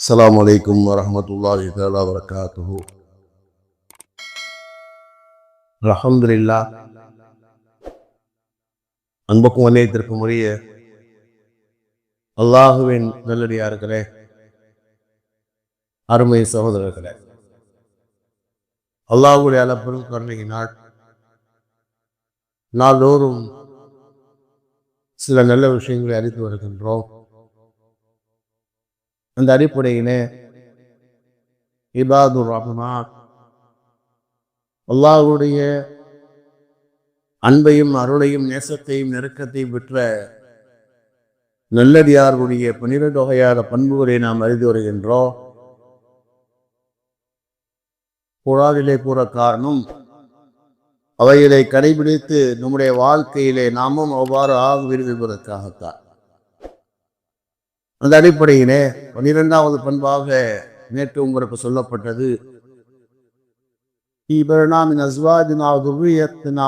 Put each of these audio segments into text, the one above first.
அஸ்லாம் வலைக்கம் வரமத்துல்லாஹி தாலா வரகாத்து அலமதுல்லா அன்புக்கும் வலையத்திற்கும் உரிய அல்லாஹுவின் நல்லடியார்களே அருமை சகோதரர்களே அல்லாஹுடைய அளப்பெரும் கருணையினால் நாள்தோறும் சில நல்ல விஷயங்களை அறிந்து வருகின்றோம். அந்த அடிப்படையிலே இபாதுர் ரஹ்மான் அல்லாஹுடைய அன்பையும் அருளையும் நேசத்தையும் நெருக்கத்தையும் பெற்ற நல்லடியார்களுடைய பனிரெண்டு வகையான பண்புகளை நாம் அறிந்து வருகின்றோம். குழாவிலே கூற காரணம் அவைகளை கடைபிடித்து நம்முடைய வாழ்க்கையிலே நாமும் அவ்வாறு ஆக விரும்புவதற்காகத்தான். அந்த அடிப்படையிலே பன்னிரெண்டாவது பண்பாக நேற்று உங்களுக்கு சொல்லப்பட்டது. இபர்னாமின் அஸ்வாஜினா துர்ரியத்தினா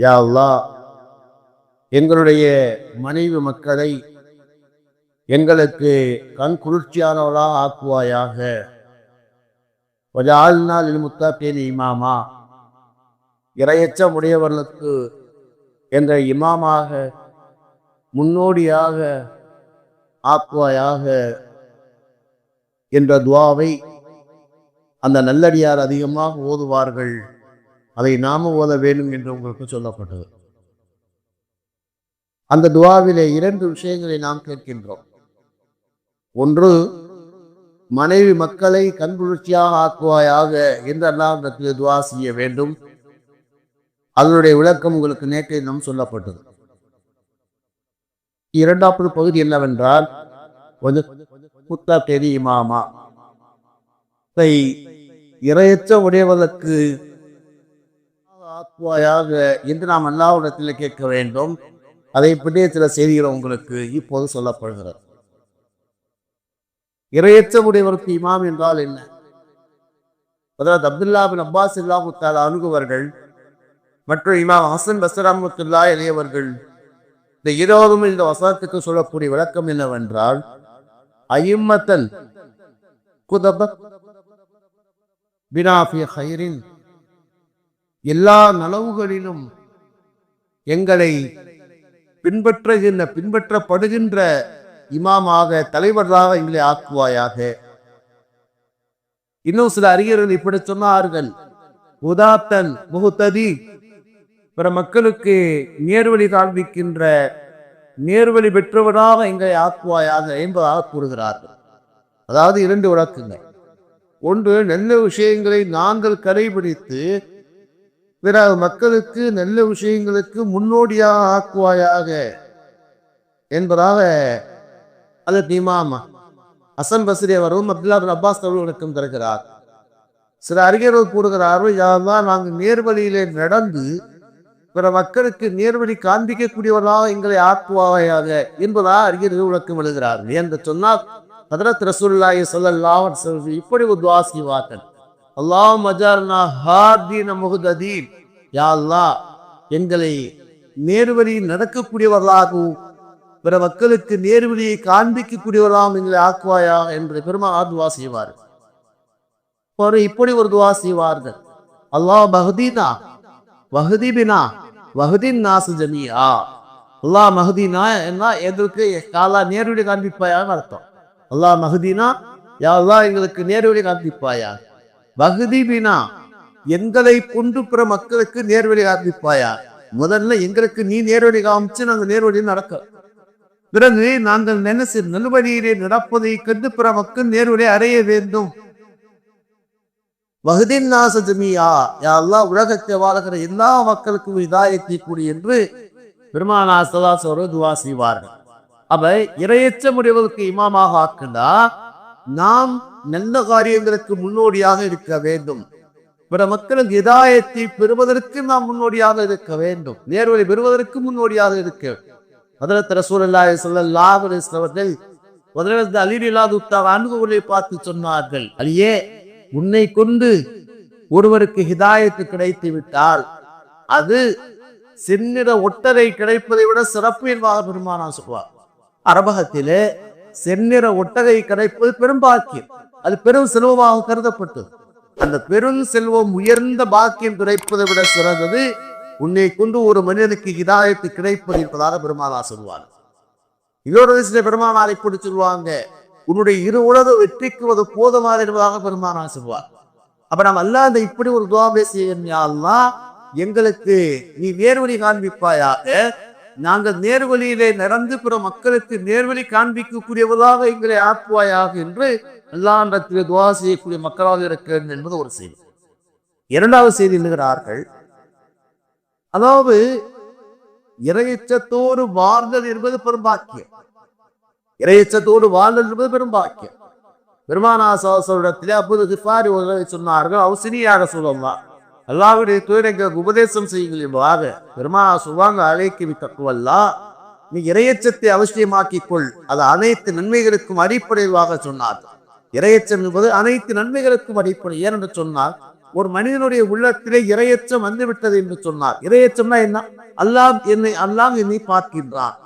யா எங்களுடைய மனைவி மக்களை எங்களுக்கு கண் குளிர்ச்சியானவளா ஆக்குவாயாக. ஆள்நாள் முத்தாப்பேன் இமாமா இரையச்சம் உடையவர்களுக்கு என்ற இமாமாக முன்னோடியாக ஆக்குவாயாக என்ற துவாவை அந்த நல்லடியார் அதிகமாக ஓதுவார்கள். அதை நாம ஓத வேண்டும் என்று உங்களுக்கு சொல்லப்பட்டது. அந்த துவாவிலே இரண்டு விஷயங்களை நாம் கேட்கின்றோம். ஒன்று மனைவி மக்களை கண்குளிர்ச்சியாக ஆக்குவாயாக என்றெல்லாம் இடத்தில் துவா செய்ய வேண்டும். அதனுடைய விளக்கம் உங்களுக்கு நேற்றை நாம் சொல்லப்பட்டது. இரண்டாவது பகுதி என்னவென்றால் புத்த தெரியுமாமா இதை இரையற்ற உடையவதற்கு ஆக்குவாயாக என்று நாம் எல்லாவிடத்தில் கேட்க வேண்டும். அதை பற்றிய சில செய்திகள் உங்களுக்கு இப்போது சொல்லப்படுகிறது. இரையற்ற உடையவருக்கு இமாம் என்றால் என்ன? அதாவது அப்துல்லா பின் அப்பாஸ் இல்லாமுத்தால் அணுகுவர்கள் மற்றும் இமாம் ஹசன் பசராமத்துல்லா இளையவர்கள் இந்த இருவரும் இந்த வசனத்துக்கு சொல்லக்கூடிய விளக்கம் என்னவென்றால் ஐம்மத்தன் குதப பினாஃபி ஹைரின் எல்லா நலவுகளிலும் எங்களை பின்பற்றுகின்ற பின்பற்றப்படுகின்ற இமாமாக தலைவராக எங்களை ஆக்குவாயாக. இன்னும் சில அறிஞர்கள் இப்படி சொன்னார்கள். உதாத்தன் முகுத்ததி பிற மக்களுக்கு நேர்வழி காண்பிக்கின்ற நேர்வழி பெற்றவராக எங்களை ஆக்குவாயாக என்பதாக கூறுகிறார்கள். அதாவது இரண்டு விளக்குங்கள் ஒன்று நல்ல விஷயங்களை நாங்கள் கடைபிடித்து பிற மக்களுக்கு நல்ல விஷயங்களுக்கு முன்னோடியாக ஆக்குவாயாக என்பதாக அது இமாம் அசன் பசிரி அவரும் அப்துல்லா அப்பாஸ் அவர்களுக்கும் தருகிறார். சில அறிஞர்கள் கூறுகிறார்கள் யாரெல்லாம் நாங்கள் நேர்வழியிலே நடந்து பிற மக்களுக்கு நேர்வழி காண்பிக்கக்கூடியவர்களாக எங்களை ஆக்குவாயாக என்பதாக அறிஞர்கள் விளக்கம் எழுதுகிறார்கள். என்று சொன்னால் ஹதரத் ரசூல்லாய் ஸல்லல்லாஹு இப்படி ஒரு துஆ செய்வார்கள். அல்லாஹ் மஜார்னா ஹார்தீன முகுதீன் யா அல்லாஹ் எங்களை நேர்வழி நடக்கக்கூடியவர்களாகவும் பிற மக்களுக்கு நேர்வழியை காண்பிக்கக்கூடியவர்களாகவும் எங்களை ஆக்குவாயா என்று பெருமாள் துவா செய்வார்கள். ஒரு இப்படி ஒரு துவா செய்வார்கள். அல்லாஹ் மஹதீனா வஹதீபினா வஹதீன் நாசு ஜமியா அல்லாஹ் மஹுதீனா என்ன? எதற்கு காலா நேர்வழி காண்பிப்பாயான்னு அர்த்தம் அல்லாஹ் மஹுதீனா யா எங்களுக்கு நேர்வழி காண்பிப்பாயா வஹதீபினா எங்களை கொண்டு பிற மக்களுக்கு நேர்வழி காண்பிப்பாயா முதல்ல எங்களுக்கு நீ நேர்வழி காமிச்சு நாங்கள் நேர்வழி நடக்க பிறகு நாங்கள் நினைச்சு நல்வழியிலே நடப்பதை கண்டு பிற மக்கள் நேர்வழி அறைய வேண்டும். வகுதின் நாசஜமியா யாரெல்லாம் உலகத்தை வாழ்கிற எல்லா மக்களுக்கும் இதாயத்தை கூடி என்று பெருமானா சதாசோர துவா செய்வார்கள். அவை இரையற்ற முடிவுக்கு இமாமாக ஆக்குண்டா நாம் நல்ல காரியங்களுக்கு முன்னோடியாக இருக்க வேண்டும். பிற மக்களுக்கு இதாயத்தை பெறுவதற்கு நாம் முன்னோடியாக இருக்க வேண்டும். நேர்வழி பெறுவதற்கு முன்னோடியாக இருக்க முதலத்த சூழலாய் ஸல்லல்லாஹு அலைஹி முதலில் முதலத்த இல்லாத உத்தாவ அணுகுகளை பார்த்து சொன்னார்கள். அலியே உன்னை கொண்டு ஒருவருக்கு ஹிதாயத்து கிடைத்து விட்டால் அது செந்நிற ஒட்டரை கிடைப்பதை விட சிறப்பு என்பதாக பெருமானா சொல்வார். அரபகத்திலே செந்நிற ஒட்டகை கிடைப்பது பெரும் பாக்கியம். அது பெரும் செல்வமாக கருதப்பட்டது. அந்த பெரும் செல்வம் உயர்ந்த பாக்கியம் கிடைப்பதை விட சிறந்தது. உன்னை கொண்டு ஒரு மனிதனுக்கு இதாயத்து கிடைப்பது என்பதாக பெருமானா சொல்வார். இதோட சில பெருமானாரை இப்படி சொல்லுவாங்க உன்னுடைய இரு உலக வெற்றிக்கு அது போதுமான என்பதாக பெருமானா சொல்வார் அப்ப நம்ம அல்லாத இப்படி ஒரு துவா பேசியா எங்களுக்கு நீ நேர்வழி காண்பிப்பாயாக நாங்கள் நேர்வழியிலே நடந்து பிற மக்களுக்கு நேர்வழி காண்பிக்கக்கூடியவதாக எங்களை ஆக்குவாயாக என்று அல்லாண்டத்தில் துவா செய்யக்கூடிய மக்களாக இருக்கிறது என்பது ஒரு செய்தி. இரண்டாவது செய்தி எழுகிறார்கள் அதாவது இறையச்சத்தோடு வாழ்தல் என்பது பெரும்பாக்கியம் இறையச்சத்தோடு வாழ்தல் என்பது பெரும்பாக்கியம் பெருமானாசோடத்திலே அப்போது கிஃபாரி உதவி சொன்னார்கள் அவசிரியாக சொல்லலாம் அல்லாவுடைய தூரங்களுக்கு உபதேசம் செய்யுங்கள் என்பதாக பெருமானா சொல்வாங்க அழைக்கி தக்குவல்லா நீ இறையச்சத்தை அவசியமாக்கிக் கொள் அது அனைத்து நன்மைகளுக்கும் அடிப்படைவாக சொன்னார். இறையச்சம் என்பது அனைத்து நன்மைகளுக்கும் அடிப்படை. ஏனென்று சொன்னால் ஒரு மனிதனுடைய உள்ளத்திலே இரையச்சம் வந்துவிட்டது என்று சொன்னார். இரையச்சம்னா என்ன? அல்லாஹ் என்னை அல்லாஹ் என்னை பார்க்கின்றான்.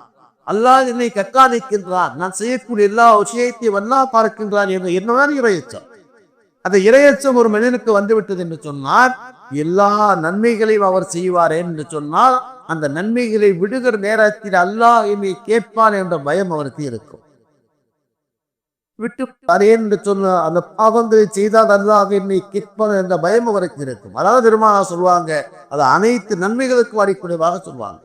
அல்லாஹ் என்னை கக்காணிக்கின்றான் நான் செய்யக்கூடிய எல்லா விஷயத்தையும் அல்லாஹ் பார்க்கின்றான் என்று என்னதான் இறையச்சம். அந்த இறையச்சம் ஒரு மனிதனுக்கு வந்துவிட்டது என்று சொன்னால் எல்லா நன்மைகளையும் அவர் செய்வார் என்று சொன்னால் அந்த நன்மைகளை விடுகிற நேரத்தில் அல்லாஹ் என்னை கேட்பான் என்ற பயம் அவருக்கு இருக்கும். விட்டு தரேன் என்று சொன்ன அந்த பாவங்களை செய்தால் அல்லாஹ் என்னை கேட்பான் என்ற பயம் அவருக்கு இருக்கும். அதாவது பெருமானா சொல்லுவாங்க அது அனைத்து நன்மைகளுக்கும் அடிப்படையாக சொல்லுவாங்க.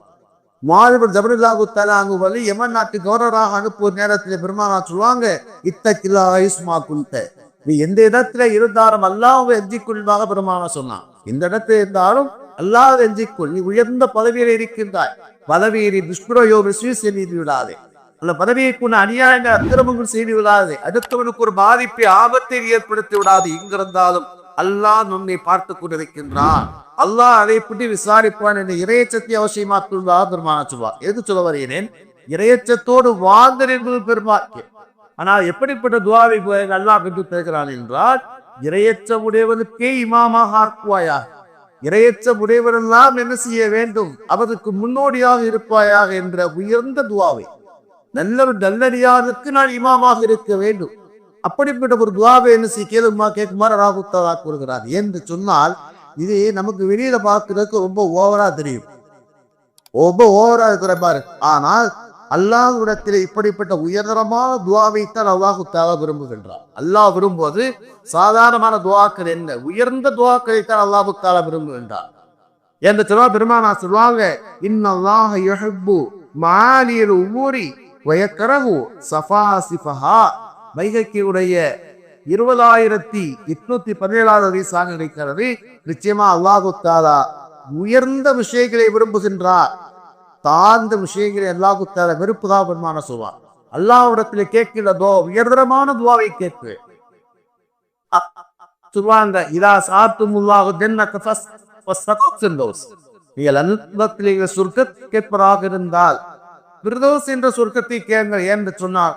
மாணவர் ஜபரில்லாஹு தலாங்கு வலி எமன் நாட்டு கவர்னராக அனுப்பும் நேரத்தில் பெருமானா சொல்லுவாங்க இத்தக்கிலா ஆயுஷ்மா குல்த நீ எந்த இடத்துல இருந்தாலும் அல்லாஹ் எஞ்சிக்குள்வாக பெருமானா சொன்னான். இந்த இடத்துல இருந்தாலும் அல்லாஹ் எஞ்சிக்குள் நீ உயர்ந்த பதவியில் இருக்கின்றாய். பதவியை துஷ்பிரயோ செய்து விடாதே. அந்த பதவியை கொண்டு அநியாயங்கள் அக்கிரமங்கள் செய்து விடாதே. அடுத்தவனுக்கு ஒரு பாதிப்பை ஆபத்தை ஏற்படுத்தி விடாது. இங்கிருந்தாலும் அல்லாஹ் நம்மை பார்த்து கொண்டிருக்கின்றான். அல்லாஹ் அதை பற்றி விசாரிப்பான் என்ற இறையச்சத்தை அவசியமாக்குள்ளதாக பெருமான சொல்வார். எது சொல்ல வருகிறேன்? இறையச்சத்தோடு வாழ்ந்தல் என்பது பெருமாக்கியம் ஆனால் எப்படிப்பட்ட துவாவை அல்லாஹ் பெற்று தருகிறான் என்றால் இறையச்ச உடையவனுக்கே இமாமாக ஆக்குவாயாக. இரையச்ச உடையவரெல்லாம் என்ன செய்ய வேண்டும்? அவருக்கு முன்னோடியாக இருப்பாயாக என்ற உயர்ந்த துவாவை. நல்ல ஒரு நல்லடியாருக்கு நான் இமாமாக இருக்க வேண்டும். அப்படிப்பட்ட ஒரு துவாவை என்ன செய்ய கேளுமா கேட்குமாறு ராகுத்ததா கூறுகிறார். என்று சொன்னால் இது நமக்கு வெளியில பார்க்கறதுக்கு ரொம்ப ஓவரா தெரியும். ரொம்ப ஓவரா இருக்கிற பாரு. ஆனால் அல்லாஹ்விடத்தில் இப்படிப்பட்ட உயர்தரமான துவாவைத்தான் அல்லாஹு தாலா விரும்புகின்றார் அல்லாஹ் விரும்புவது சாதாரணமான துவாக்கள் என்ன? உயர்ந்த துவாக்களைத்தான் அல்லாஹு தாலா விரும்புகின்றார் என்று சொல்ல பெருமானா சொல்லுவாங்க இன்னல்லாஹ யஹப்பு மாலியல் உமூரி வயக்கரகு சஃபாசிஃபஹா. வைகைக்கியுடைய இருபதாயிரத்தி எட்நூத்தி பதினேழாவது சாங்க கிடைக்கிறது. நிச்சயமா அல்லாஹு தாலா உயர்ந்த விஷயங்களை விரும்புகின்றார். தாழ்ந்த விஷயங்களை அல்லாஹு தாலா பெருமான சொல்வார். அல்லாஹ்விடத்துல கேட்கிற உயர்தரமான துவாவை கேட்கு சொல்வாங்க இதா சாத்து முல்லாஹு தென்னக நீங்கள் அன்பத்திலே சுருக்க கேட்பதாக இருந்தால் பிரதோஸ் என்ற சொர்க்கத்தை கேளுங்கள் என்று சொன்னார்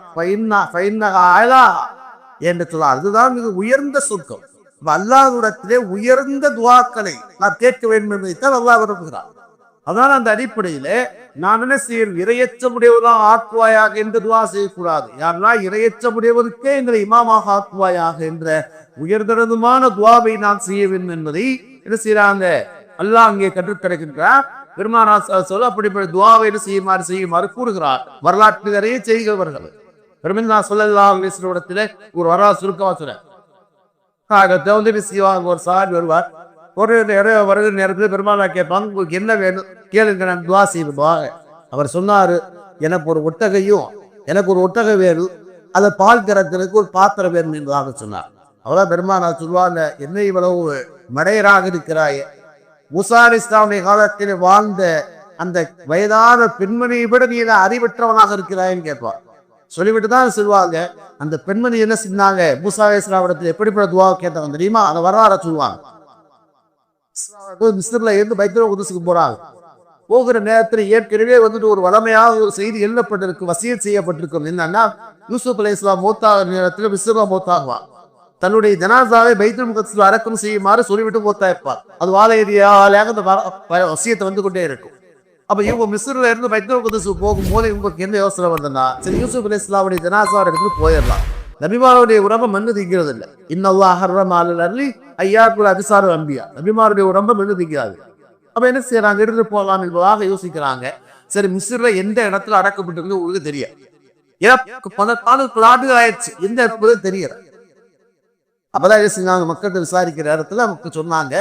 என்று சொன்னார் அதுதான் மிக உயர்ந்த சொர்க்கம். அல்லாஹ்விடத்திலே உயர்ந்த துவாக்களை நான் கேட்க வேண்டும் என்பதைத்தான் அல்லாஹ் விரும்புகிறார் அதனால அந்த அடிப்படையிலே நான் என்ன செய்யும் இரையச்சமுடையவதான் ஆக்குவாயாக என்று துவா செய்யக்கூடாது. யாரெல்லாம் இரையச்சமுடையவருக்கே எங்களை இமாமாக ஆக்குவாயாக என்ற உயர்தரதுமான துவாவை நான் செய்ய வேண்டும் என்பதை என்ன செய்யறாங்க? அல்லாஹ் அங்கே கற்றுத்தருகின்றார் பெருமானா சொல்ல அப்படிப்பட்ட துவாவை செய்யுமாறு செய்யுமாறு கூறுகிறார். வரலாற்று நிறைய செய்கிறவர்கள் பெருமிந்தா சொல்லலாம் இடத்துல ஒரு வரா சுருக்கமா சொல்ல வந்து செய்வாங்க ஒரு சார் வருவார். ஒரு இடம் வருகிற நேரத்தில் பெருமானா கேட்பாங்க உங்களுக்கு என்ன வேணும்? கேளுங்க நான் துவா செய்வாங்க அவர் சொன்னாரு எனக்கு ஒரு ஒட்டகையும் எனக்கு ஒரு ஒட்டகை வேணும். அதை பால் கறக்கிறதுக்கு ஒரு பாத்திரம் வேணும் என்பதாக சொன்னார். அவ்வளோ பெருமானா சொல்லுவாங்க என்ன இவ்வளவு மடையராக இருக்கிறாயே முசார் இஸ்லாமிய காலத்தில் வாழ்ந்த அந்த வயதான பெண்மணியை விட நீ அறிவற்றவனாக இருக்கிறாய்ன்னு கேட்பார். சொல்லிவிட்டு தான் சொல்லுவாங்க அந்த பெண்மணி என்ன செஞ்சாங்க மூசா இஸ்லாமிடத்தில் எப்படிப்பட்ட துவா கேட்டாங்க தெரியுமா? அதை வரலாற சொல்லுவாங்க மிஸ்ரில் இருந்து பைத்திர உதுசுக்கு போறாங்க. போகிற நேரத்தில் ஏற்கனவே வந்துட்டு ஒரு வளமையாக ஒரு செய்தி எழுதப்பட்டிருக்கு வசியல் செய்யப்பட்டிருக்கும். என்னன்னா யூசுப் அலி இஸ்லாம் மூத்தாக நேரத்தில் மிஸ்ரா மூத்தாகுவான். தன்னுடைய ஜனாசாவை பைத்துல் முகத்தில் அடக்கம் செய்யுமாறு சொல்லிவிட்டு போத்தா இருப்பார். அது வாதையாக அந்த வசியத்தை வந்து கொண்டே இருக்கும். அப்ப இவங்க மிஸ்ரில் இருந்து பைத்தல் குதிசு போகும்போது இவங்களுக்கு என்ன யோசனை வருதுன்னா சரி யூசுப் அலி இஸ்லாமுடைய ஜனாசா எடுத்துட்டு போயிடலாம். நபிமாருடைய உடம்பு மண்ணு திங்கிறது இல்லை இன்னல்லா ஹர்ரம் அலி ஐயாக்குள் அதிசாரு அம்பியா நபிமாருடைய உடம்பு மண்ணு திங்காது. அப்ப என்ன செய்யறாங்க? இருந்து போகலாம் என்பதாக யோசிக்கிறாங்க. சரி மிஸ்ரில் எந்த இடத்துல அடக்கப்பட்டிருக்கு உங்களுக்கு தெரியாது. ஏன்னா பல பல ஆண்டுகள் ஆயிடுச்சு. எந்த இடத்துல தெரியல. அப்பதான் என்ன செஞ்சாங்க? மக்கள்கிட்ட விசாரிக்கிற இடத்துல மக்கள் சொன்னாங்க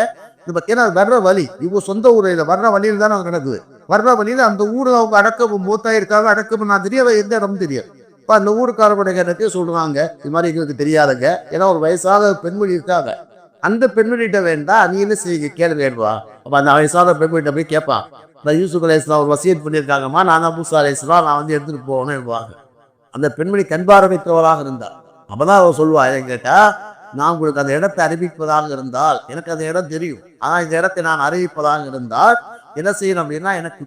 இது பார்த்தீங்கன்னா வர்ற வழி இவங்க சொந்த ஊரில் வர்ற வழியில் தான் அவங்க நடக்குது. வர்ற வழியில் அந்த ஊர் அவங்க அடக்கம் மூத்தாயிருக்காங்க அடக்கம் நான் தெரிய எந்த இடம் தெரியும் இப்போ அந்த ஊருக்காரருடைய எனக்கு சொல்லுவாங்க இது மாதிரி எங்களுக்கு தெரியாதுங்க. ஏன்னா ஒரு வயசாக பெண்மணி இருக்காங்க. அந்த பெண்மொழிகிட்ட வேண்டாம் நீ என்ன செய்ய கேள்வி வேண்டுவா அப்போ அந்த வயசான பெண்மணிகிட்ட போய் கேட்பான் நான் யூசுப் அலேஸ்லாம் ஒரு வசியத் பண்ணியிருக்காங்கம்மா நான் தான் பூசா அலேஸ்லாம் நான் வந்து எடுத்துகிட்டு போகணும் என்பாங்க அந்த பெண்மணி கண்பார்வைத்தவராக இருந்தார் அப்போ தான் சொல்லுவா சொல்லுவாள் எங்கிட்ட நான் உங்களுக்கு அந்த இடத்தை அறிவிப்பதாக இருந்தால் எனக்கு அந்த இடம் தெரியும். ஆனால் இந்த இடத்தை நான் அறிவிப்பதாக இருந்தால் என்ன செய்யணும் அப்படின்னா எனக்கு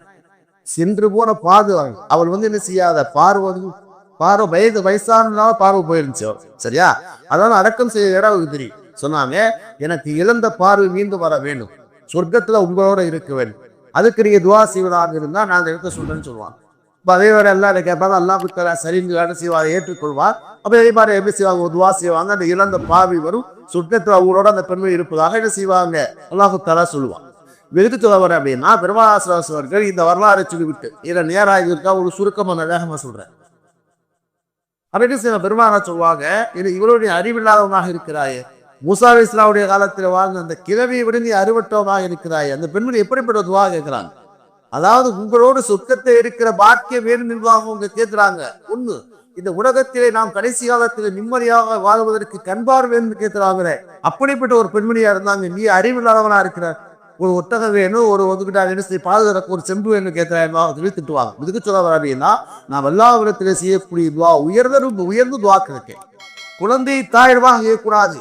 சென்று போன பாது அவள் வந்து என்ன செய்யாத? பார்வை பார்வை வயது வயசானதுனால பார்வை போயிருந்துச்சு சரியா? அதனால அடக்கம் செய்ய இடம் அவருக்கு தெரியும். சொன்னாங்க எனக்கு இழந்த பார்வை மீண்டும் வர வேண்டும். சொர்க்கத்துல உங்களோட இருக்க வேண்டும். அதுக்கு நீங்க துவா செய்வதாக இருந்தால் நான் அந்த இடத்த சொல்றேன்னு சொல்லுவாங்க. இப்போ அதே வேறு எல்லாம் அதை கேட்பாங்க அல்லாஹ் புத்தரா சரின்னு வேலை செய்வார்? ஏற்றுக்கொள்வார். அப்போ இதே மாதிரி எப்படி செய்வாங்க? உதுவா துவா செய்வாங்க. அந்த இழந்த பாவி வரும். சுற்றத்தில் அவங்களோட அந்த பெண்மை இருப்பதாக என்ன செய்வாங்க? அல்லாஹு தலா சொல்லுவான். வெகுத்து தலைவர் அப்படின்னா பெருமாசிராஸ் அவர்கள் இந்த வரலாறு சொல்லிவிட்டு இதை நேராக இருக்கா? ஒரு சுருக்கமான வேகமாக சொல்றேன். அப்படின்னு சில பெருமானா சொல்லுவாங்க? இது இவருடைய அறிவில்லாதவனாக இருக்கிறாயே. முசா இஸ்லாவுடைய காலத்தில் வாழ்ந்த அந்த கிழவியை விட நீ அறிவட்டவனாக இருக்கிறாயே. அந்த பெண்மணி எப்படிப்பட்ட துவா கேட்கிறாங்க? அதாவது உங்களோடு சொர்க்கத்தை இருக்கிற பாக்கியம் வேறு நிர்வாகம் உங்க கேட்கிறாங்க. ஒண்ணு இந்த உலகத்திலே நாம் கடைசி காலத்தில் நிம்மதியாக வாழ்வதற்கு கண்பார் வேணும்னு கேட்கிறாங்களே. அப்படிப்பட்ட ஒரு பெண்மணியா இருந்தாங்க. நீ அறிவில்லாதவனா இருக்கிற ஒரு ஒட்டகம் வேணும் ஒரு ஒதுக்கிட்டா வேணும் சரி பாதுகாக்க ஒரு செம்பு வேணும் கேட்கிறாங்க சொல்லி திட்டுவாங்க. இதுக்கு சொல்ல வர அப்படின்னா நான் எல்லா விதத்திலே செய்யக்கூடிய துவா உயர்ந்த உயர்ந்து துவா கேட்கேன் குழந்தை தாழ்வாக செய்யக்கூடாது.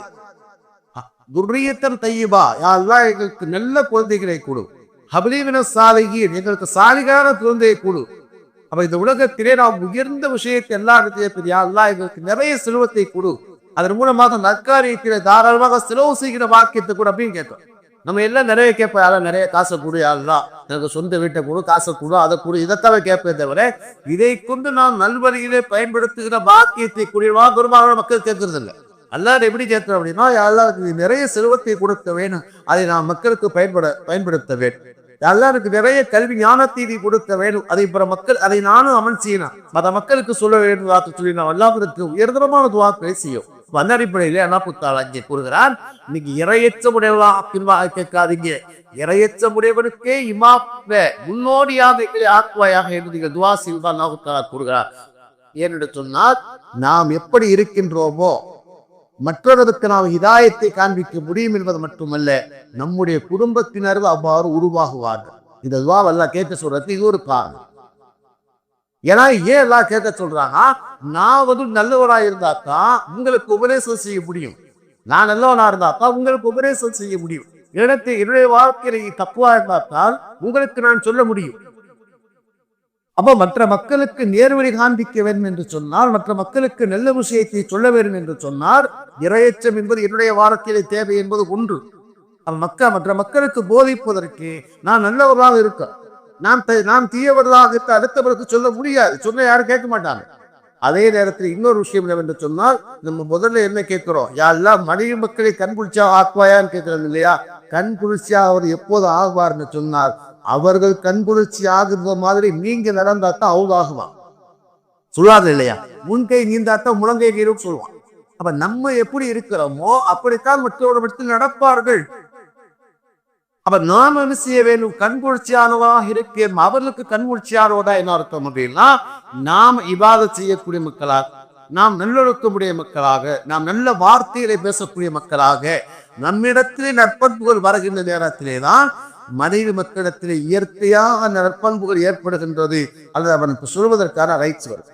துர்ரியத்தன் தையபா. யாரெல்லாம் எங்களுக்கு நல்ல குழந்தைகளை கொடு. ஹபலீவின சாலையின் எங்களுக்கு சாலிகான குழந்தையை கொடு. அப்ப இந்த உலகத்திலே நாம் உயர்ந்த விஷயத்தை எல்லா இடத்தையும் பெரியா. அல்லாஹ் எங்களுக்கு நிறைய செல்வத்தை கொடு. அதன் மூலமாக நற்காரியத்திலே தாராளமாக செலவு செய்கிற வாக்கியத்தை கூட அப்படின்னு கேட்டோம். நம்ம எல்லாம் நிறைய கேட்போம் யாரும் நிறைய காசை கொடு யாரெல்லாம் எனக்கு சொந்த வீட்டை கொடு காசை கொடு அதை கொடு இதைத்தவ கேட்பேன் தவிர இதை கொண்டு நாம் நல்வழியிலே பயன்படுத்துகிற வாக்கியத்தை கூடியவா பெரும்பாலான மக்கள் கேட்கறது இல்லை. அல்லாத எப்படி கேட்கிறோம் அப்படின்னா அல்லாஹ்க்கு நிறைய செல்வத்தை கொடுக்க வேணும். அதை நாம் மக்களுக்கு பயன்பட பயன்படுத்த வேண்டும். அல்லாருக்கு நிறைய கல்வி ஞானத்தீதி கொடுக்க வேண்டும் அதை பிற மக்கள் அதை நானும் அமல் செய்யணும். மத மக்களுக்கு சொல்ல வேண்டும் வாக்கு சொல்லி நான் அல்லாஹ்விற்கு உயர்தரமான துவாக்களை செய்யும் வந்த அடிப்படையிலே அண்ணா புத்தாள் அங்கே கூறுகிறார்? இன்னைக்கு இரையற்ற உடையவா பின்வாக கேட்காதீங்க. இரையற்ற உடையவனுக்கே இமாப்ப முன்னோடியாக எங்களை ஆக்குவாயாக என்று நீங்கள் துவா செய்வதா அல்லாஹுத்தாலா கூறுகிறார். ஏனென்று சொன்னால் நாம் எப்படி இருக்கின்றோமோ மற்றவருக்கு நாம் ஹிதாயத்தை காண்பிக்க முடியும் என்பது மட்டுமல்ல நம்முடைய குடும்பத்தினர் அவ்வாறு உருவாகுவார்கள். இந்த துவாவெல்லாம் கேட்க சொல்றதுக்கு இது ஒரு காரணம். ஏன்னா ஏன் எல்லாம் கேட்க சொல்றாங்க நான் வந்து நல்லவரா இருந்தா தான் உங்களுக்கு உபதேசம் செய்ய முடியும். நான் நல்லவனா இருந்தா தான் உங்களுக்கு உபதேசம் செய்ய முடியும். எனக்கு என்னுடைய வாழ்க்கையில தப்புவா இருந்தா தான் உங்களுக்கு நான் சொல்ல முடியும். அப்போ மற்ற மக்களுக்கு நேர்வழி காண்பிக்க வேண்டும் என்று சொன்னால் மற்ற மக்களுக்கு நல்ல விஷயத்தை சொல்ல வேண்டும் என்று சொன்னார் இரையச்சம் என்பது என்னுடைய வாரத்திலே தேவை என்பது ஒன்று. அப்ப மக்கள் மற்ற மக்களுக்கு போதிப்பதற்கு நான் நல்லவர்களாக இருக்க நாம் த- நாம் தீயவர்களாக இருக்க அடுத்தவருக்கு சொல்ல முடியாது. சொன்ன யாரும் கேட்க மாட்டாங்க. அதே நேரத்தில் இன்னொரு விஷயம் என்னவென்று சொன்னால் நம்ம முதல்ல என்ன கேட்கிறோம்? யாரெல்லாம் மனைவி மக்களை கண் குளிச்சா ஆக்குவாயான்னு கேட்கிறது இல்லையா? கண் குளிர்ச்சியா அவர் எப்போது ஆகுவார்னு சொன்னார் அவர்கள் கண் குளிர்ச்சி ஆகுற மாதிரி நீங்க நடந்தா தான் அவங்க ஆகுவான். சொல்லாது இல்லையா? முன்கை நீந்தாத்தான் முழங்கை நீரும் சொல்லுவான். அப்ப நம்ம எப்படி இருக்கிறோமோ அப்படித்தான் மற்றவரிடத்தில் நடப்பார்கள். அப்ப நாம் என்ன செய்ய வேண்டும்? கண் குளிர்ச்சியானவராக இருக்கேன். அவர்களுக்கு கண் குளிர்ச்சியானவதா என்ன அர்த்தம் அப்படின்னா நாம் இபாதத் செய்யக்கூடிய மக்களாக நாம் நல்லொழுக்கமுடைய மக்களாக நாம் நல்ல வார்த்தைகளை பேசக்கூடிய மக்களாக நம்மிடத்திலே நற்பண்புகள் வருகின்ற நேரத்திலே தான் மனைவி மக்களிடத்திலே இயற்கையாக நற்பண்புகள் ஏற்படுகின்றது. அல்லது அவனுக்கு சொல்வதற்கான ரைட்ஸ் வருது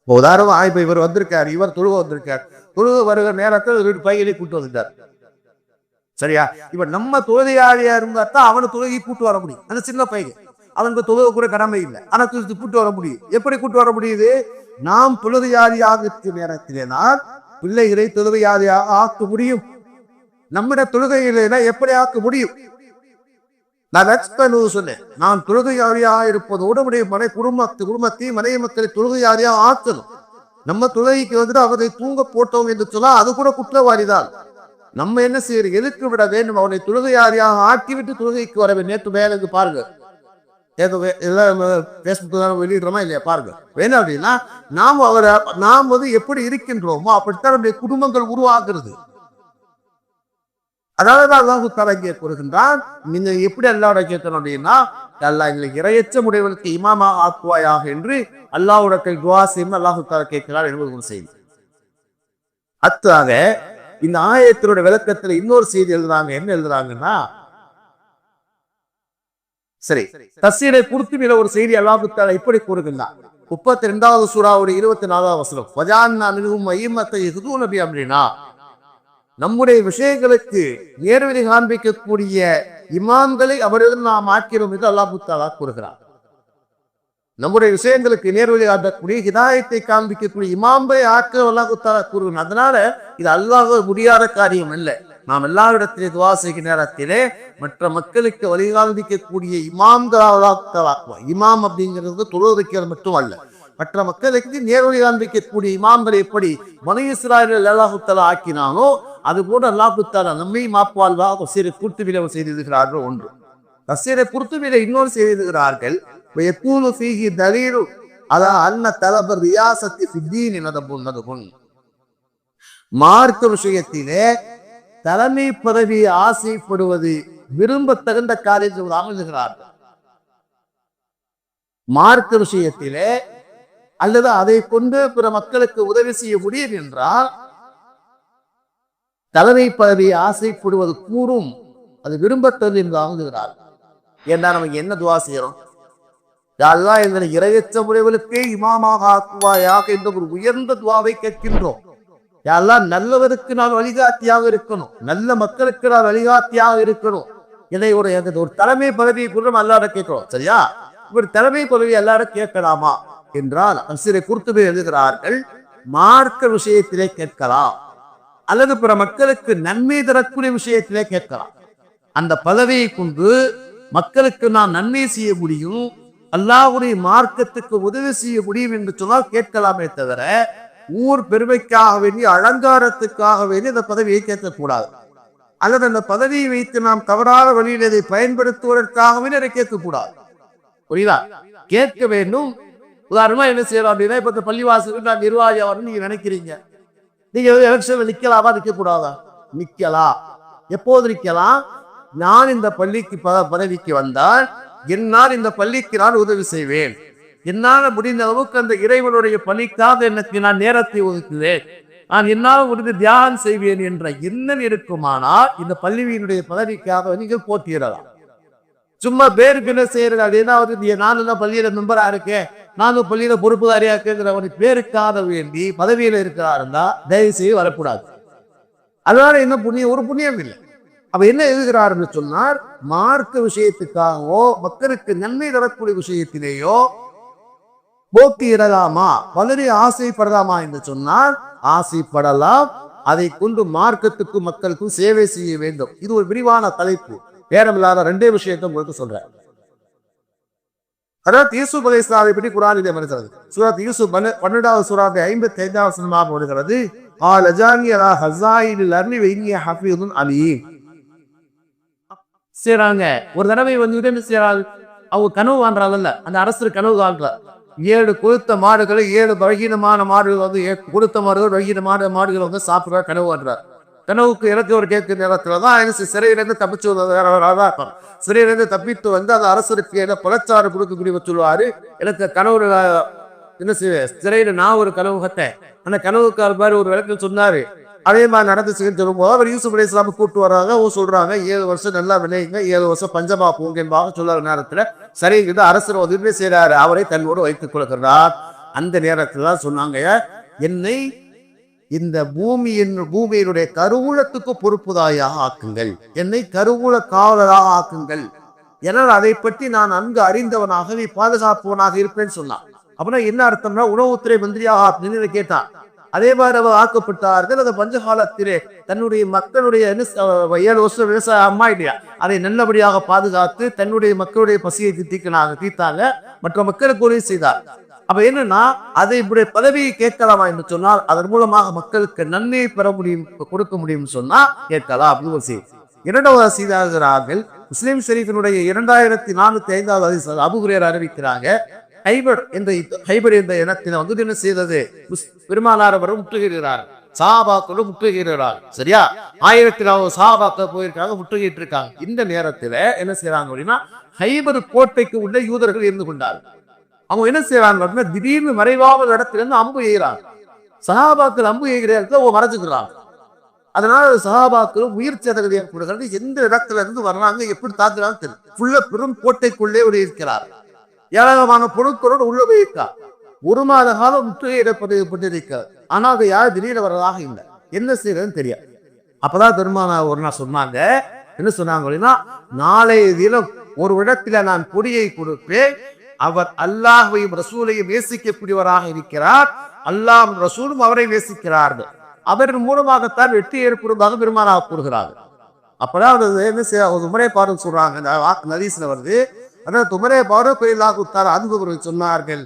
இப்போ உதாரணம் ஆய்வு இவர் வந்திருக்கார் இவர் தொழுக வந்திருக்கார். தொழுக வருகிற நேரத்தில் வீட்டு பையனை கூட்டு வந்துட்டார். சரியா? இப்ப நம்ம தொழுகையாளியா இருந்தா தான் அவனை தொழுகை கூட்டு வர முடியும். அந்த சின்ன பையன். அவனுக்கு தொழுகை கூட கடமை இல்லை. ஆனா தூக்கி கூட்டு வர முடியும். எப்படி கூட்டு வர முடியுது? நாம் தொழுகையாளியாக இருக்கும் நேரத்திலே தான் பிள்ளைகளை தொழுகையாளியாக ஆக்க முடியும். நம்மிட தொழுகையிலே எப்படி ஆக்க முடியும்? சொன்னேன் நான் தொழுகையாரியா இருப்பதோடு உடைய மனை குடும்ப குடும்பத்தையும் மனைவி மக்களை தொழுகையாரியா ஆக்கணும் நம்ம தொழுகைக்கு வந்துட்டு அவரை தூங்க போட்டோம் என்று சொன்னால் அது கூட குற்றவாளிதான். நம்ம என்ன செய்யறோம் எதுக்கு விட வேண்டும்? அவனை தொழுகையாரியாக ஆக்கிவிட்டு தொழுகைக்கு வர வேண்டும். நேற்று வேலைக்கு பாருங்க. ஏதோ எல்லாம் பேஸ்புக் வெளியிடுறோமா இல்லையா? பாருங்க. வேணும் அப்படின்னா நாம் அவரை நாம் வந்து எப்படி இருக்கின்றோமோ அப்படித்தான் நம்முடைய குடும்பங்கள் உருவாக்குறது அதாவது அல்லாஹு தலா இங்கே கூறுகின்றான் நீங்க எப்படி அல்லாவோட கேட்கணும் அப்படின்னா அல்லாஹ் எங்களுக்கு இரையச்ச முடிவுகளுக்கு இமாமா ஆக்குவாயாக என்று அல்லாஹ்வுடைய துவா செய்யும் அல்லாஹு தாலா கேட்கிறார் என்பது ஒரு செய்தி அத்தாக இந்த ஆயத்தினுடைய விளக்கத்துல இன்னொரு செய்தி எழுதுறாங்க. என்ன எழுதுறாங்கன்னா சரி தசீரை குருத்துமில ஒரு செய்தி அல்லாஹு தாலா இப்படி கூறுகின்றான். முப்பத்தி ரெண்டாவது சூறாவுடைய இருபத்தி நாலாவது வசனம் வஜான் அணுகும் ஐமத்தை எதுவும் நபி அப்படின்னா நம்முடைய விஷயங்களுக்கு நேர்வழி காண்பிக்கக்கூடிய இமாம்களை அவரிடம் நாம் ஆக்கிறோம் என்று அல்லாஹு தாலா கூறுகிறார். நம்முடைய விஷயங்களுக்கு நேர்வழி காட்டக்கூடிய ஹிதாயத்தை காண்பிக்கக்கூடிய இமாம்பை ஆக்க அல்லாஹு தாலா கூறுகிறோம் அதனால இது அல்லாஹ் முடியாத காரியம் அல்ல. நாம் எல்லாரிடத்திலே துவா செய்கிற நேரத்திலே மற்ற மக்களுக்கு வழிகாண்பிக்கக்கூடிய இமாம்களாக இமாம் அப்படிங்கிறது தொழுவதைக்கிறது மட்டும் அல்ல மற்ற மக்களுக்கு நேர்வழி காண்பிக்கக்கூடிய இமாம்களை எப்படி மனித இஸ்ராயல் அல்லாஹு தாலா ஆக்கினானோ அது போல அல்லா தாலா நம்மை மாப்பால்வா சிறு கூட்டுவிலை செய்திருக்கிறார்கள் ஒன்று. தசீரை குர்த்துவிலை இன்னொரு செய்திருக்கிறார்கள். எப்பூலு ஃபீஹி அன்ன தலபர் ரியாசத்தி ஃபித்தீன் எனதபுன்னதுகுன் மார்க்க விஷயத்திலே தலைமை பதவி ஆசைப்படுவது விரும்பத்தகுந்த காரியத்தில் அமைந்துகிறார்கள் மார்க்க விஷயத்திலே அல்லது அதை கொண்டு பிற மக்களுக்கு உதவி செய்ய முடியும் என்றால் தலைமை பதவி ஆசைப்படுவது கூறும். அது விரும்பத்தது என்று அமர்ந்துகிறார் ஏன்னா நமக்கு என்ன துவா செய்யறோம்? அதுதான் எங்களை இரையற்ற முறைகளுக்கே இமாமாக ஆக்குவாயாக என்ற ஒரு உயர்ந்த துவாவை கேட்கின்றோம். யாரெல்லாம் நல்லவருக்கு நான் வழிகாட்டியாக இருக்கணும். நல்ல மக்களுக்கு நான் வழிகாட்டியாக இருக்கணும். இதை ஒரு எனக்கு ஒரு தலைமை பதவியை கூட நம்ம எல்லாரும் கேட்கிறோம். சரியா? ஒரு தலைமை பதவி எல்லாரும் கேட்கலாமா? என்றால் சிறை குறுத்துமை எழுதுகிறார்கள் மார்க்க விஷயத்திலே கேட்கலாம். அல்லது பிற மக்களுக்கு நன்மை தரக்கூடிய விஷயத்திலே கேட்கலாம். அந்த பதவியை கொண்டு மக்களுக்கு நான் நன்மை செய்ய முடியும் அல்லாஹ்வுடைய மார்க்கத்துக்கு உதவி செய்ய முடியும் என்று சொன்னால் கேட்கலாமே தவிர ஊர் பெருமைக்காக வேண்டி அலங்காரத்துக்காக வேண்டி அந்த பதவியை கேட்கக்கூடாது. அல்லது அந்த பதவியை வைத்து நாம் தவறான வழியில் இதை பயன்படுத்துவதற்காக வேண்டி அதை கேட்கக்கூடாது. புரியுதா? கேட்க வேண்டும். உதாரணமா என்ன செய்யலாம் அப்படின்னா இப்ப பள்ளிவாசல் பள்ளிவாசலுக்கு நான் நிர்வாகி நீங்க நினைக்கிறீங்க. நீங்க எலெக்ஷன்ல நிக்கலாமா? நிக்கக்கூடாதா? நிக்கலாம் எப்போது நிக்கலாம்? நான் இந்த பள்ளிக்கு பதவிக்கு வந்தால் என்னால் இந்த பள்ளிக்கு நான் உதவி செய்வேன். என்னால் முடிந்த அளவுக்கு அந்த இறைவனுடைய பணிக்காக எனக்கு நான் நேரத்தை ஒதுக்குவேன். நான் என்னால் முடிந்து தியானம் செய்வேன் என்ற எண்ணம் இருக்குமானால் இந்த பள்ளியினுடைய பதவிக்காக நீங்கள் போட்டியிடலாம். சும்மா பேருக்கு என்ன செய்யறது. அப்படின்னா வந்து நீ நானும் தான் பள்ளியில மெம்பரா இருக்கேன். நானும் பள்ளியில பொறுப்புதாரியா இருக்கேங்கிற ஒரு பேருக்காக வேண்டி பதவியில இருக்கிறாருந்தா தயவு செய்து வரக்கூடாது. அதனால என்ன புண்ணியம்? ஒரு புண்ணியம் இல்லை. அப்ப என்ன எழுதுகிறாருன்னு சொன்னார்? மார்க்க விஷயத்துக்காகவோ மக்களுக்கு நன்மை தரக்கூடிய விஷயத்திலேயோ போட்டியிடலாமா? பலரை ஆசைப்படலாமா என்று சொன்னால் ஆசைப்படலாம். அதை கொண்டு மார்க்கத்துக்கும் மக்களுக்கும் சேவை செய்ய வேண்டும். இது ஒரு விரிவான தலைப்பு. பேரமில்லாத ரெண்டே விஷயத்தை உங்களுக்கு சொல்றேன். அதாவது யூசுப் அலி இஸ்லாமை பற்றி குரான் இதை வருகிறது. சூரத் யூசுப் பன்னெண்டாவது சூறாத்தை ஐம்பத்தி ஐந்தாவது சனமாக வருகிறது. ஆ லஜானி அலா ஹசாயில் அர்னி வைங்கிய ஹஃபீதுன் அலீம். செய்றாங்க. ஒரு தடவை வந்து என்ன செய்யறாங்க அவங்க கனவு காண்றாங்கல்ல அந்த அரசர் கனவு காண்றார். ஏழு கொழுத்த மாடுகளை ஏழு பலகீனமான மாடுகள் வந்து ஏ- மாடுகள் பலகீனமான மாடுகள் வந்து சாப்பிடுற கனவு காண்றார். கனவுக்கு இறக்க ஒரு கேட்கிற நேரத்தில் தான். சிறையிலேருந்து செய்ய- சிறையிலிருந்து தப்பிச்சு வந்தவராக இருக்கும் சிறையிலிருந்து தப்பித்து வந்து அந்த அரசருக்கு என்ன புலச்சாறு கொடுக்கக்கூடிய சொல்லுவாரு. எனக்கு கனவு என்ன செய்ய சிறையில நான் ஒரு கனவு கட்டேன். அந்த கனவுக்கார மாதிரி ஒரு விளக்கம் சொன்னாரு. அதே மாதிரி நடந்துச்சுன்னு சொல்லும்போது அவர் யூசுப் அலி இஸ்லாம கூட்டு வர்றாங்க. அவங்க சொல்றாங்க ஏழு வருஷம் நல்லா விளையுங்க ஏழு வருஷம் பஞ்சமா போங்க என்பதாக சொல்ற நேரத்துல சரி இது அரசர் உதவி செய்யறாரு அவரை தன்னோடு வைத்துக் கொள்கிறார். அந்த நேரத்துல தான் சொன்னாங்க என்னை இந்த பூமியின் பூமியினுடைய கருவூலத்துக்கு பொறுப்புதாயாக ஆக்குங்கள். என்னை கருவூல காவலராக ஆக்குங்கள். என்னால் அதை பற்றி நான் நன்கு அறிந்தவனாகவே பாதுகாப்பவனாக இருப்பேன்னு சொன்னான் அப்படின்னா என்ன அர்த்தம்னா உணவுத்துறை மந்திரியாக அப்படின்னு கேட்டான் அதே மாதிரி அவர் ஆக்கப்பட்டார்கள். அந்த பஞ்சகாலத்திலே தன்னுடைய மக்களுடைய ஏழு வருஷம் விவசாய அம்மா இல்லையா? அதை நல்லபடியாக பாதுகாத்து தன்னுடைய மக்களுடைய பசியை தீர்த்திக்கினாங்க தீர்த்தாங்க. மற்ற மக்களுக்கு உதவி செய்தார். அப்ப என்னன்னா அதை இப்படி பதவியை கேட்கலாமா என்று சொன்னால் அதன் மூலமாக மக்களுக்கு நன்மையை பெற முடியும் கொடுக்க முடியும்னு சொன்னா கேட்கலாம் அப்படின்னு ஒரு செய்தி. இரண்டாவது செய்தாகிறார்கள் முஸ்லிம் ஷெரீஃபினுடைய இரண்டாயிரத்தி நானூத்தி ஐந்தாவது அதிசயம் அபுகுரியர் அறிவிக்கிறாங்க ஹைபர் என்ற ஹைபர் என்ற இனத்தினை வந்து என்ன செய்தது? பெருமானார் அவரும் முற்றுகிறார் சாபாக்களும் முற்றுகிறார் சரியா? ஆயிரத்தி நாலு சாபாக்க போயிருக்காங்க முற்றுகிட்டு இருக்காங்க இந்த நேரத்துல என்ன செய்யறாங்க அப்படின்னா ஹைபர் கோட்டைக்கு உள்ள யூதர்கள் இருந்து கொண்டார்கள். அவங்க என்ன செய்வாங்க அப்படின்னா திடீர்னு மறைவாத இடத்துல இருந்து அம்பு எய்கிறாங்க. சஹாபாக்கள் அம்பு எய்கிறார்கள் அவங்க மறைச்சுக்கிறாங்க அதனால சகாபாக்களும் உயிர் சேதகதி ஏற்படுகிறது எந்த இடத்துல இருந்து வர்றாங்க எப்படி தாக்குறாங்க தெரியும் ஃபுல்லா பெரும் கோட்டைக்குள்ளே ஒரு இருக்கிறார். ஏராளமான பொருட்களோடு உள்ள போயிருக்கா ஒரு மாத காலம் முற்றுகையிடப்பட்டிருக்கிறது ஆனால் அது யார் திடீர் வர்றதாக இல்லை. என்ன செய்யறதுன்னு தெரியாது. அப்பதான் பெருமானா ஒரு நாள் சொன்னாங்க என்ன சொன்னாங்க அப்படின்னா நாளைய தினம் ஒரு இடத்துல நான் கொடியை கொடுப்பேன் அவர் அல்லாஹையும் ரசூலையும் நேசிக்கக்கூடியவராக இருக்கிறார். அல்லாஹ் ரசூலும் அவரை நேசிக்கிறார்கள். அவரின் மூலமாகத்தான் வெற்றி ஏற்படுவதாக பெருமானாக கூறுகிறார்கள். அப்பதான் அவர் என்ன செய்ய ஒரு உமரே பாரு சொல்றாங்க. இந்த நதீஸ்ல வருது. அதாவது துமரே பாரு கோயிலாக உத்தார் அன்புகள் சொன்னார்கள்.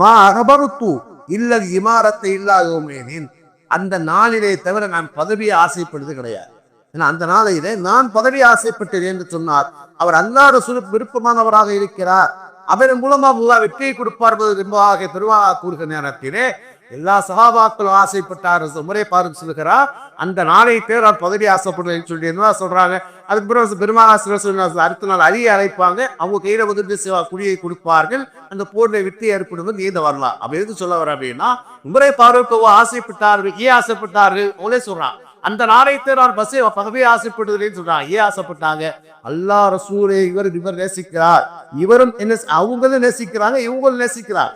மா அகபருத்து இல்ல இமாரத்தை இல்லாதோமேனின் அந்த நாளிலே தவிர நான் பதவியை ஆசைப்படுவது கிடையாது. அந்த நாளையிலே நான் பதவி ஆசைப்பட்டேன் என்று சொன்னார். அவர் அல்லாத சுருப்பு விருப்பமானவராக இருக்கிறார். அவரின் மூலமா புல்லா வெற்றியை கொடுப்பார் என்பது என்பதாக பெருவாக கூறுகிற நேரத்திலே எல்லா சகாபாக்களும் ஆசைப்பட்டார் முறை பாருன்னு சொல்லுகிறார் அந்த நாளை பேர் நான் பதவி ஆசைப்படுவேன் சொல்லி என்ன சொல்றாங்க? அதுக்கு பிறகு பெருமாள் அடுத்த நாள் அரிய அழைப்பாங்க. அவங்க கையில வந்து சிவா குழியை கொடுப்பார்கள். அந்த போரில் வெற்றி ஏற்படும் நீந்த வரலாம் அப்படி எதுக்கு சொல்ல வர அப்படின்னா முறை பார்வைக்கு ஆசைப்பட்டார்கள் ஏன் ஆசைப்பட்டார்கள்? அவங்களே சொல்றான் அந்த நாளையத்தை நான் பசே பகவே ஆசைப்படுகிறேன்னு சொல்றாங்க. ஏன் ஆசைப்பட்டாங்க? அல்லா ரசூலை இவர் இவர் நேசிக்கிறார். இவரும் என்ன அவங்களும் நேசிக்கிறாங்க இவங்களும் நேசிக்கிறார்.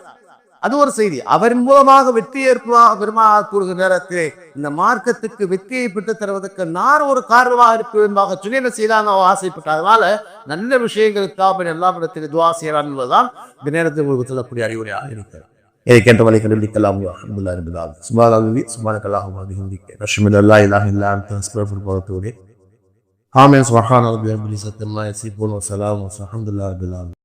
அது ஒரு செய்தி. அவரின் மூலமாக வெற்றி ஏற்பதாக பெருமா கூறுகிற நேரத்திலே இந்த மார்க்கத்துக்கு வெற்றியை பெற்று தருவதற்கு நான் ஒரு காரணமாக இருப்பதாக சொல்லி என்ன செய்யலாம் ஆசைப்பட்ட அதனால நல்ல விஷயங்களுக்காக எல்லா இடத்திலும் துவா செய்யலாம் என்பதுதான் இந்த நேரத்தில் உங்களுக்கு சொல்லக்கூடிய அறிவுரையாக இருக்கிறார் இதை கேட்ட வழி கண்டுபிடிக்கலாம் அல்ஹம்துலில்லாஹி சுமார் ஆலமீன் சுப்ஹானல்லாஹி சுப்ஹானக்கல்லாஹும்ம வபிஹம்திக நஷ்ஹது அல்லா இலாஹ இல்லா அன்த அஸ்தக்ஃபிருக வ அத்தூபு இலைக் ஆமீன் சுப்ஹான ரப்பில் இஸ்ஸத்தி அம்மா யசிஃபூன் வ